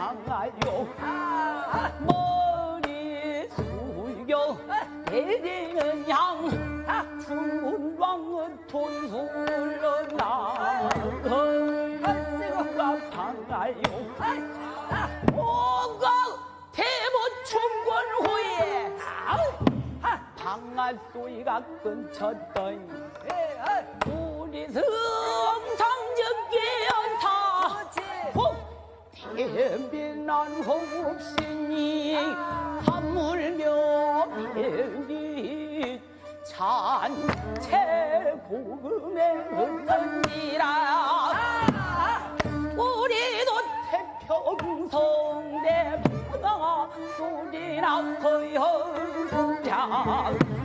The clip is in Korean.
당하요 머리 숙여 내리는 양 중왕은 돈술러 나가 당하요 오가 대모 충권 후에 방아 소리가 끊쳤더니 우리 성 대빈한 홍옥신이 하물며 비행기 잔체 고금에 흘렀니라. 우리도 태평성 대방아 소리나 거연장 거